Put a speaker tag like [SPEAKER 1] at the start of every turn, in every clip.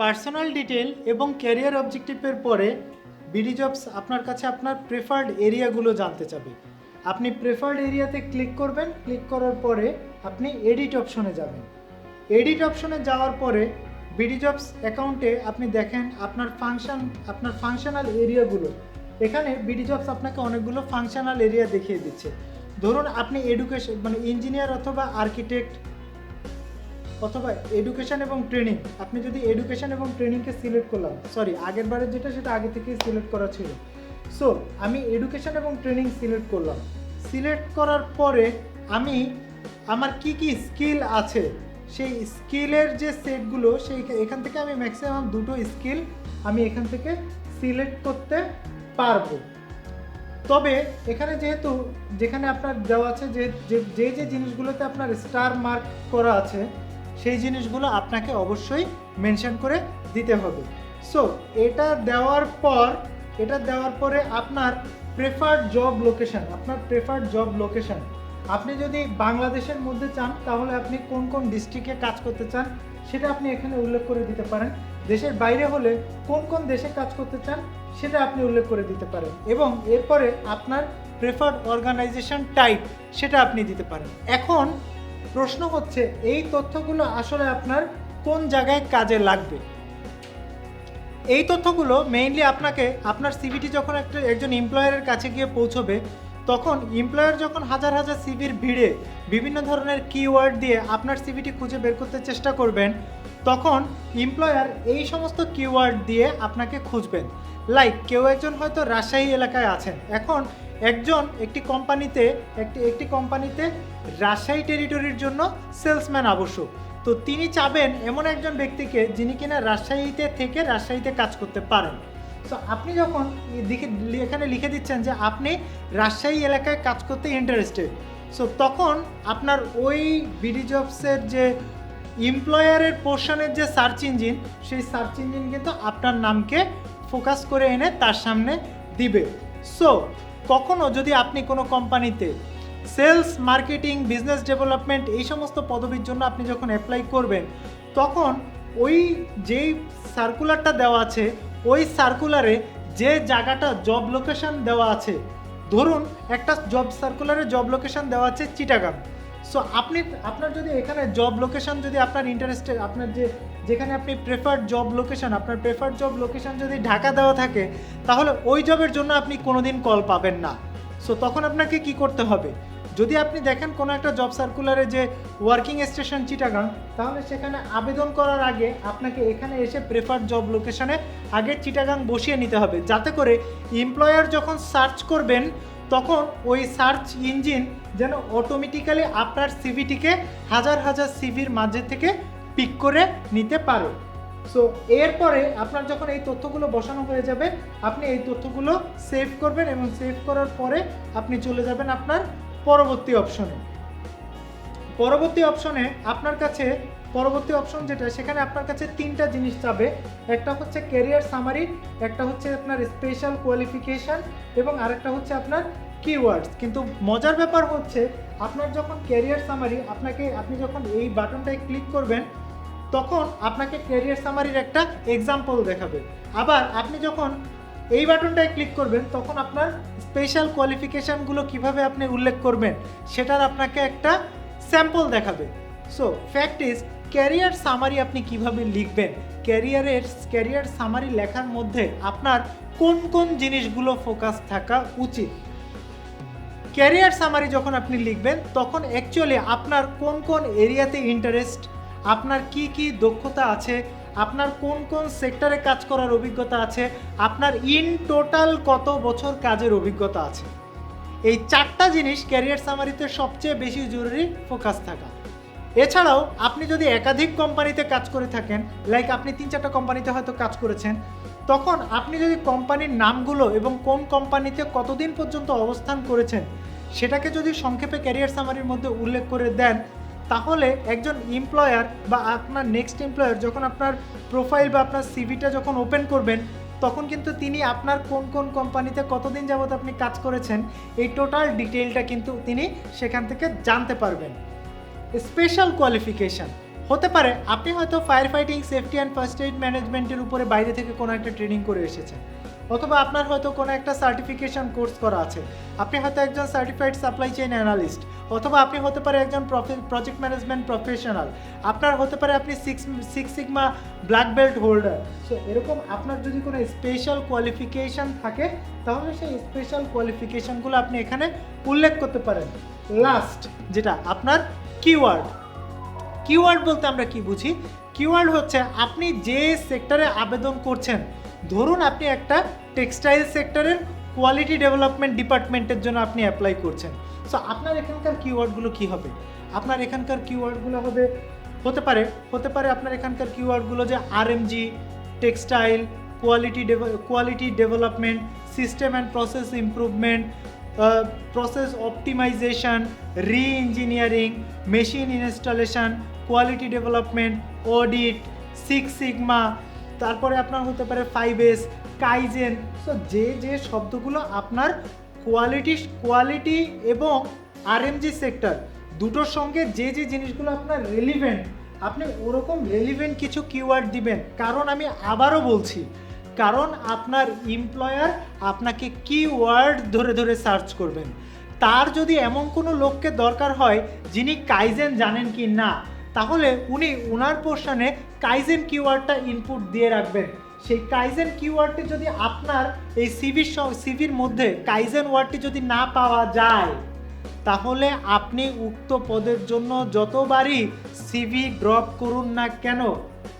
[SPEAKER 1] Personal detail এবং career অবজেক্টিভের পরে বিডি জবস আপনার কাছে আপনার প্রেফার্ড এরিয়াগুলো জানতে চাবে। আপনি প্রেফার্ড এরিয়াতে ক্লিক করবেন ক্লিক করার পরে আপনি এডিট অপশনে যাবেন। এডিট অপশনে যাওয়ার পরে বিডি জবস অ্যাকাউন্টে আপনি দেখেন আপনার ফাংশন আপনার ফাংশনাল এরিয়াগুলো এখানে বিডি জবস আপনাকে অনেকগুলো ফাংশনাল এরিয়া দেখিয়ে দিচ্ছে। ধরুন আপনি এডুকেশন মানে ইঞ্জিনিয়ার অথবা আর্কিটেক্ট অথবা এডুকেশন এবং ট্রেনিং আপনি যদি এডুকেশন এবং ট্রেনিংকে সিলেক্ট করলাম সরি আগের বারের যেটা সেটা আগে থেকেই সিলেক্ট করা ছিল। সো আমি এডুকেশন এবং ট্রেনিং সিলেক্ট করলাম। সিলেক্ট করার পরে আমি আমার কি কি স্কিল আছে, সেই স্কিলের যে সেটগুলো সেই এখান থেকে আমি ম্যাক্সিমাম দুটো স্কিল আমি এখান থেকে সিলেক্ট করতে পারব। তবে এখানে যেহেতু, যেখানে আপনার দেওয়া আছে যে- যে যে জিনিসগুলোতে আপনার স্টার মার্ক করা আছে সেই জিনিসগুলো আপনাকে অবশ্যই মেনশন করে দিতে হবে। সো এটা দেওয়ার পর, এটা দেওয়ার পরে আপনার প্রেফার্ড জব লোকেশন আপনার প্রেফার্ড জব লোকেশন আপনি যদি বাংলাদেশের মধ্যে চান, তাহলে আপনি কোন কোন ডিস্ট্রিক্টে কাজ করতে চান, সেটা আপনি এখানে উল্লেখ করে দিতে পারেন। দেশের বাইরে হলে কোন কোন দেশে কাজ করতে চান, সেটা আপনি উল্লেখ করে দিতে পারেন। এবং এরপরে আপনার প্রেফার্ড অর্গানাইজেশন টাইপ সেটা আপনি দিতে পারেন। এখন প্রশ্ন হচ্ছে, এই তথ্যগুলো আসলে আপনার কোন জায়গায় কাজে লাগবে? এই তথ্যগুলো মেইনলি আপনাকে আপনার সিভিটি যখন একটা একজন এমপ্লয়ারের কাছে গিয়ে পৌঁছবে, তখন এমপ্লয়ার যখন হাজার হাজার সিভির ভিড়ে বিভিন্ন ধরনের কিওয়ার্ড দিয়ে আপনার সিভিটি খুঁজে বের করতে চেষ্টা করবেন, তখন এমপ্লয়ার এই সমস্ত কিওয়ার্ড দিয়ে আপনাকে খুঁজবেন। লাইক কেউ একজন হয়তো রাজশাহী এলাকায় আছেন। এখন একজন একটি কোম্পানিতে, একটি একটি কোম্পানিতে রাজশাহী টেরিটরির জন্য সেলসম্যান আবশ্যক। তো তিনি চাবেন এমন একজন ব্যক্তিকে যিনি কিনা রাজশাহীতে থেকে রাজশাহীতে কাজ করতে পারেন। তো আপনি যখন এখানে লিখে দিচ্ছেন যে আপনি রাজশাহী এলাকায় কাজ করতে ইন্টারেস্টেড সো তখন আপনার ওই বিডি জবসের যে এমপ্লয়ারের পোর্শনের যে সার্চ ইঞ্জিন সেই সার্চ ইঞ্জিন কিন্তু আপনার নামকে ফোকাস করে এনে তার সামনে দিবে। সো কখনো যদি আপনি কোনো কোম্পানিতে সেলস, মার্কেটিং, বিজনেস ডেভেলপমেন্ট এই সমস্ত পদবীর জন্য আপনি যখন অ্যাপ্লাই করবেন, তখন ওই যেই সার্কুলারটা দেওয়া আছে, ওই সার্কুলারে যে জায়গাটা জব লোকেশন দেওয়া আছে, ধরুন একটা জব সার্কুলারে জব লোকেশন দেওয়া আছে চিটাগাং সো আপনি, আপনার যদি এখানে জব লোকেশন যদি আপনার ইন্টারেস্টেড আপনার যে যেখানে আপনি প্রেফার্ড জব লোকেশন আপনার প্রেফার্ড জব লোকেশন যদি ঢাকা দেওয়া থাকে, তাহলে ওই জবের জন্য আপনি কোনোদিন কল পাবেন না। সো তখন আপনাকে কি করতে হবে? যদি আপনি দেখেন কোনো একটা জব সার্কুলারে যে ওয়ার্কিং স্টেশন চিটাগাং তাহলে সেখানে আবেদন করার আগে আপনাকে এখানে এসে প্রেফার্ড জব লোকেশনে আগে চিটাগাং বসিয়ে নিতে হবে। যাতে করে এমপ্লয়ার যখন সার্চ করবেন, তখন ওই সার্চ ইঞ্জিন যেন অটোমেটিক্যালি আপনার সিভিটিকে হাজার হাজার সিভির মাঝে থেকে পিক করে নিতে পারে। সো এরপরে আপনার যখন এই তথ্যগুলো বসানো হয়ে যাবে, আপনি এই তথ্যগুলো সেভ করবেন এবং সেভ করার পরে আপনি চলে যাবেন আপনার পরবর্তী অপশনে পরবর্তী অপশনে আপনার কাছে, পরবর্তী অপশন যেটা, সেখানে আপনার কাছে তিনটা জিনিস যাবে। একটা হচ্ছে ক্যারিয়ার সামারি একটা হচ্ছে আপনার স্পেশাল কোয়ালিফিকেশান এবং আরেকটা হচ্ছে আপনার কিওয়ার্ডস কিন্তু মজার ব্যাপার হচ্ছে, আপনার যখন ক্যারিয়ার সামারি আপনাকে, আপনি যখন এই বাটনটায় ক্লিক করবেন তখন আপনাকে ক্যারিয়ার সামারির একটা এক্সাম্পল দেখাবে। আবার আপনি যখন এই বাটনটায় ক্লিক করবেন, তখন আপনার স্পেশাল কোয়ালিফিকেশানগুলো কীভাবে আপনি উল্লেখ করবেন, সেটার আপনাকে একটা স্যাম্পল দেখাবে। So fact is career summary আপনি কীভাবে লিখবেন? ক্যারিয়ারের ক্যারিয়ার সামারি লেখার মধ্যে আপনার কোন কোন জিনিসগুলো ফোকাস থাকা উচিত? ক্যারিয়ার সামারি যখন আপনি লিখবেন, তখন অ্যাকচুয়ালি আপনার কোন কোন এরিয়াতে ইন্টারেস্ট আপনার কি কি দক্ষতা আছে? আপনার কোন কোন সেক্টরে কাজ করার অভিজ্ঞতা আছে? আপনার ইন টোটাল কত বছর কাজের অভিজ্ঞতা আছে? এই চারটা জিনিস ক্যারিয়ার সামারিতে সবচেয়ে বেশি জরুরি ফোকাস থাকা। এছাড়াও আপনি যদি একাধিক কোম্পানিতে কাজ করে থাকেন লাইক আপনি তিন চারটা কোম্পানিতে হয়তো কাজ করেছেন, তখন আপনি যদি কোম্পানির নামগুলো এবং কোন কোম্পানিতে কতদিন পর্যন্ত অবস্থান করেছেন, সেটাকে যদি সংক্ষেপে ক্যারিয়ার সামারির মধ্যে উল্লেখ করে দেন তাহলে একজন এমপ্লয়ার বা আপনার নেক্সট এমপ্লয়ার যখন আপনার প্রোফাইল বা আপনার সিভিটা যখন ওপেন করবেন, তখন কিন্তু তিনি আপনার কোন কোন কোম্পানিতে কতদিন যাবত আপনি কাজ করেছেন, এই টোটাল ডিটেলটা কিন্তু তিনি সেখান থেকে জানতে পারবেন। স্পেশাল কোয়ালিফিকেশান হতে পারে আপনি হয়তো fire fighting safety and first aid ম্যানেজমেন্টের উপরে বাইরে থেকে কোনো একটা ট্রেনিং করে এসেছেন। অথবা আপনার হয়তো কোনো একটা সার্টিফিকেশন কোর্স করা আছে। আপনি হয়তো একজন সার্টিফাইড সাপ্লাই চেইন অ্যানালিস্ট অথবা আপনি হতে পারে একজন প্রজেক্ট ম্যানেজমেন্ট প্রফেশনাল আপনার হতে পারে আপনি six six sigma black belt holder so এরকম আপনার যদি কোনো স্পেশাল কোয়ালিফিকেশন থাকে, তাহলে সেই স্পেশাল কোয়ালিফিকেশনগুলো আপনি এখানে উল্লেখ করতে পারেন। লাস্ট যেটা, আপনার কিওয়ার্ড কিওয়ার্ড বলতে আমরা কি বুঝি? কিওয়ার্ড হচ্ছে আপনি যে সেক্টরে আবেদন করছেন ধরুন আপনি একটা টেক্সটাইল সেক্টরের কোয়ালিটি ডেভেলপমেন্ট ডিপার্টমেন্টের জন্য আপনি অ্যাপ্লাই করছেন। সো আপনার এখানকার কিওয়ার্ডগুলো কি হবে? আপনার এখানকার কিওয়ার্ডগুলো হবে, হতে পারে হতে পারে আপনার এখানকার কিওয়ার্ডগুলো যে RMG textile quality quality development system and process improvement process optimisation re engineering machine installation quality development audit six sigma তারপরে আপনার হতে পারে ফাইভ এস কাইজেন সো যে যে শব্দগুলো আপনার কোয়ালিটি কোয়ালিটি এবং আরএমজি সেক্টর দুটোর সঙ্গে যে যে জিনিসগুলো আপনার রেলিভেন্ট আপনি ওরকম রেলিভেন্ট কিছু কিওয়ার্ড দিবেন। কারণ আমি আবারও বলছি, কারণ আপনার এমপ্লয়ার আপনাকে কিওয়ার্ড ধরে ধরে সার্চ করবেন। তার যদি এমন কোনো লোককে দরকার হয়, যিনি কাইজেন জানেন কি না তাহলে উনি ওনার পোর্শনে কাইজেন কিওয়ার্ডটা ইনপুট দিয়ে রাখবেন। সেই কাইজেন কিওয়ার্ডটি যদি আপনার এই সিভির সিভির মধ্যে কাইজেন ওয়ার্ডটি যদি না পাওয়া যায়, তাহলে আপনি উক্ত পদের জন্য যতবারই সিভি ড্রপ করুন না কেন,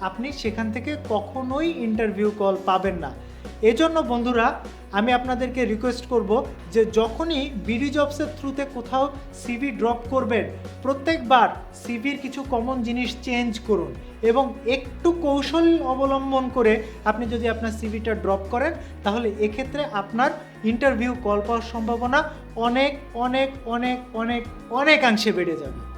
[SPEAKER 1] আপনি সেখান থেকে কখনোই ইন্টারভিউ কল পাবেন না। এজন্য বন্ধুরা আমি আপনাদেরকে রিকোয়েস্ট করব যে যখনই বিডি জবসের থ্রুতে কোথাও সিভি ড্রপ করবেন, প্রত্যেকবার সিভির কিছু কমন জিনিস চেঞ্জ করুন এবং একটু কৌশল অবলম্বন করে আপনি যদি আপনার সিভিটা ড্রপ করেন, তাহলে এক্ষেত্রে আপনার ইন্টারভিউ কল পাওয়ার সম্ভাবনা অনেক অনেক অনেক অনেক, অনেকাংশে বেড়ে যাবে।